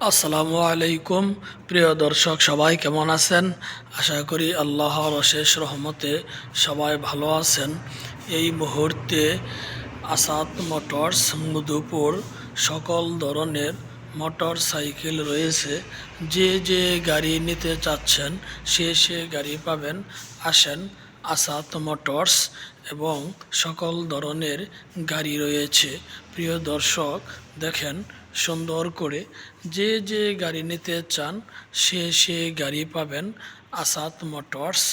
আসসালামু আলাইকুম, প্রিয় দর্শক, সবাই কেমন আছেন? আশা করি আল্লাহর অশেষ রহমতে সবাই ভালো আছেন। এই মুহূর্তে আসাদ মোটরস মধুপুর সকল ধরনের মোটর সাইকেল রয়েছে। যে যে গাড়ি নিতে চাচ্ছেন, সে সে গাড়ি পাবেন। আসেন আসাদ মোটরস এবং সকল ধরনের গাড়ি রয়েছে। প্রিয় দর্শক, দেখেন সুন্দর করে যে যে গাড়ি নিতে চান, সে সে গাড়ি পাবেন আসাদ মোটরস,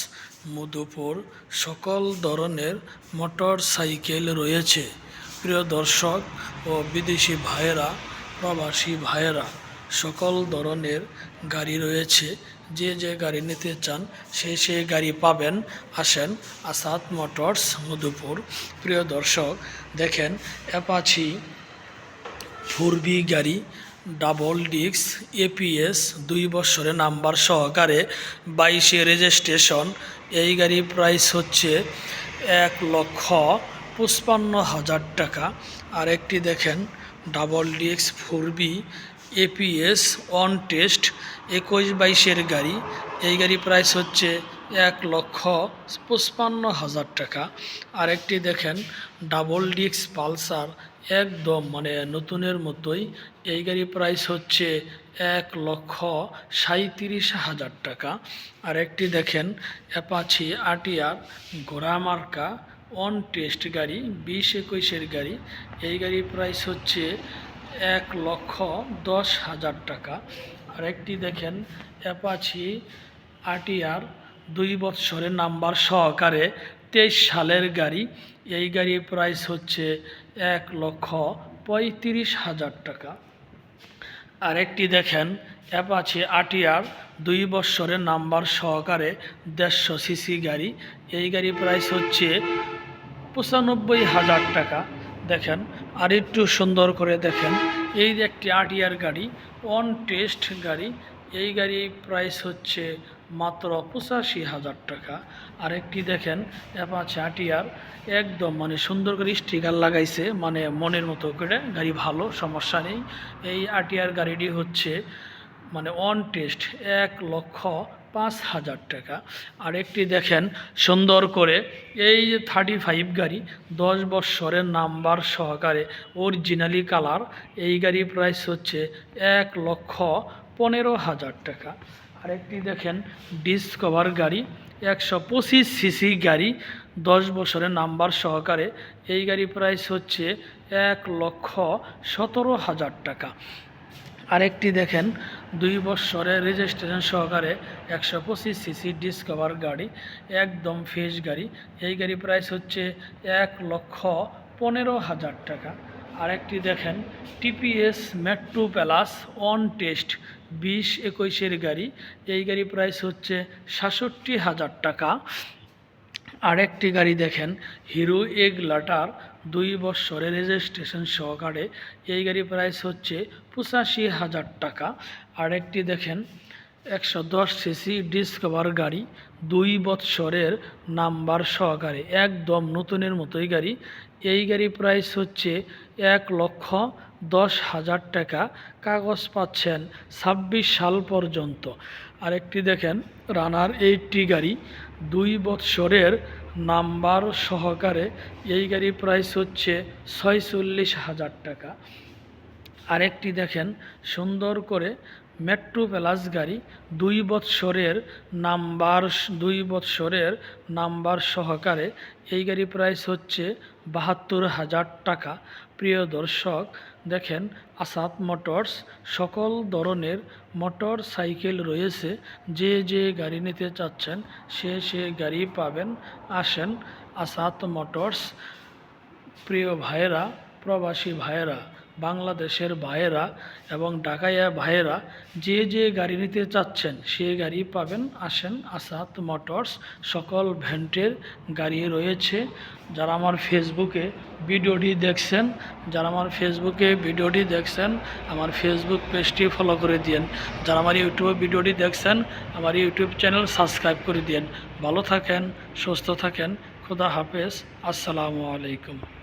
মধুপুর, সকল ধরনের মোটর সাইকেল রয়েছে। প্রিয় দর্শক ও বিদেশি ভাইয়েরা, প্রবাসী ভাইয়েরা সকল ধরনের গাড়ি রয়েছে। যে যে গাড়ি নিতে চান, সে সে গাড়ি পাবেন। আসেন আসাদ মোটরস, মধুপুর। প্রিয় দর্শক, দেখেন অ্যাপাচি ফুরবি গাড়ি, ডাবল ডিস্ক, এপিএস, দুই বছরের নাম্বার সহকারে বাইশে রেজিস্ট্রেশন। এই গাড়ির প্রাইস হচ্ছে এক লক্ষ পঁচপান্ন হাজার টাকা। আর একটি দেখেন, ডাবল ডিস্ক ফুরবি এপিএস অন টেস্ট একুশ বাইশের গাড়ি। এই গাড়ি প্রাইস হচ্ছে এক লক্ষ পঁচপান্ন হাজার টাকা। আরেকটি দেখেন ডাবল ডিস্ক পালসার একদম মানে নতুনের মতোই। এই গাড়ি প্রাইস হচ্ছে এক লক্ষ সাঁত্রিশ হাজার টাকা। আরেকটি দেখেন অ্যাপাচি আটিয়ার ঘোড়ামার্কা অন টেস্ট গাড়ি, বিশ একুশের গাড়ি। এই গাড়ির প্রাইস হচ্ছে এক লক্ষ দশ হাজার টাকা। আরেকটি দেখেন, অ্যাপাচি আটিয়ার দুই বৎসরের নাম্বার সহকারে তেইশ সালের গাড়ি। এই গাড়ির প্রাইস হচ্ছে এক লক্ষ পঁয়ত্রিশ হাজার টাকা। আরেকটি দেখেন, অ্যাপাচি আটিয়ার দুই বৎসরের নাম্বার সহকারে দেড়শো সিসি গাড়ি। এই গাড়ির প্রাইস হচ্ছে পঁচানব্বই হাজার টাকা। দেখেন আর একটু সুন্দর করে দেখেন। এই যে একটি আটিয়ার গাড়ি অন টেস্ট গাড়ি, এই গাড়ির প্রাইস হচ্ছে মাত্র পঁচাশি হাজার টাকা। আরেকটি দেখেন অ্যাপাচি আটিয়ার একদম মানে সুন্দর করে স্টিকার লাগাইছে মানে মনের মতো করে, গাড়ি ভালো, সমস্যা নেই। এই আটিয়ার গাড়িটি হচ্ছে মানে অন টেস্ট এক লক্ষ পাঁচ হাজার টাকা। আরেকটি দেখেন সুন্দর করে, এই যে থার্টি ফাইভ গাড়ি, দশ বৎসরের নাম্বার সহকারে অরিজিনালি কালার এই গাড়ির প্রাইস হচ্ছে এক লক্ষ পনেরো হাজার টাকা। আরেকটি দেখেন ডিসকভার গাড়ি, একশো পঁচিশ সিসি গাড়ি, দশ বছরের নাম্বার সহকারে, এই গাড়ি প্রাইস হচ্ছে এক লক্ষ সতেরো হাজার টাকা। আরেকটি দেখেন, দুই বছরের রেজিস্ট্রেশন সহকারে একশো পঁচিশ সিসি ডিসকভার গাড়ি, একদম ফ্রেশ গাড়ি। এই গাড়ি প্রাইস হচ্ছে এক লক্ষ পনেরো হাজার টাকা। আরেকটি দেখেন TVS Metro Plus on test বিশ একুশের গাড়ি। এই গাড়ি প্রাইস হচ্ছে সাতষট্টি হাজার টাকা। আরেকটি গাড়ি দেখেন, হিরো এগ লাটার, দুই বছরের রেজিস্ট্রেশন সহকারে। এই গাড়ি প্রাইস হচ্ছে পঁচাশি হাজার টাকা। আরেকটি দেখেন একশো দশ সিসি ডিসকভার গাড়ি, দুই বৎসরের নাম্বার সহকারে, একদম নতুনের মতোই গাড়ি। এই গাড়ি প্রাইস হচ্ছে এক লক্ষ দশ হাজার টাকা। কাগজ পাচ্ছেন ছাব্বিশ সাল পর্যন্ত। আরেকটি দেখেন রানার এইটটি গাড়ি, দুই বৎসরের নাম্বার সহকারে। এই গাড়ির প্রাইস হচ্ছে ছয়চল্লিশ হাজার টাকা। আরেকটি দেখেন, সুন্দর করে মেট্রো প্লাস গাড়ি দুই বৎসরের নাম্বার দুই বৎসরের নাম্বার সহকারে এই গাড়ি প্রাইস হচ্ছে বাহাত্তর হাজার টাকা। প্রিয় দর্শক, দেখেন আসাদ মোটরস সকল ধরনের মোটর সাইকেল রয়েছে। যে যে গাড়ি নিতে চাচ্ছেন, সে সে গাড়ি পাবেন। আসেন আসাদ মোটরস প্রিয় ভাইয়েরা, প্রবাসী ভাইয়েরা বাংলাদেশের ভাইয়েরা এবং ডাকাইয়া ভাইয়েরা যে যে গাড়ি নিতে চাচ্ছেন, সে গাড়ি পাবেন, আসেন আসাদ মোটরস। সকল ভ্যান্টের গাড়ি রয়েছে। যারা আমার ফেসবুকে ভিডিওটি দেখছেন, যারা আমার ফেসবুকে ভিডিওটি দেখছেন, আমার ফেসবুক পেজটি ফলো করে দিন যারা আমার ইউটিউবে ভিডিওটি দেখছেন, আমার ইউটিউব চ্যানেল সাবস্ক্রাইব করে দিন ভালো থাকেন, সুস্থ থাকেন। খুদা হাফেজ। আসসালামু আলাইকুম।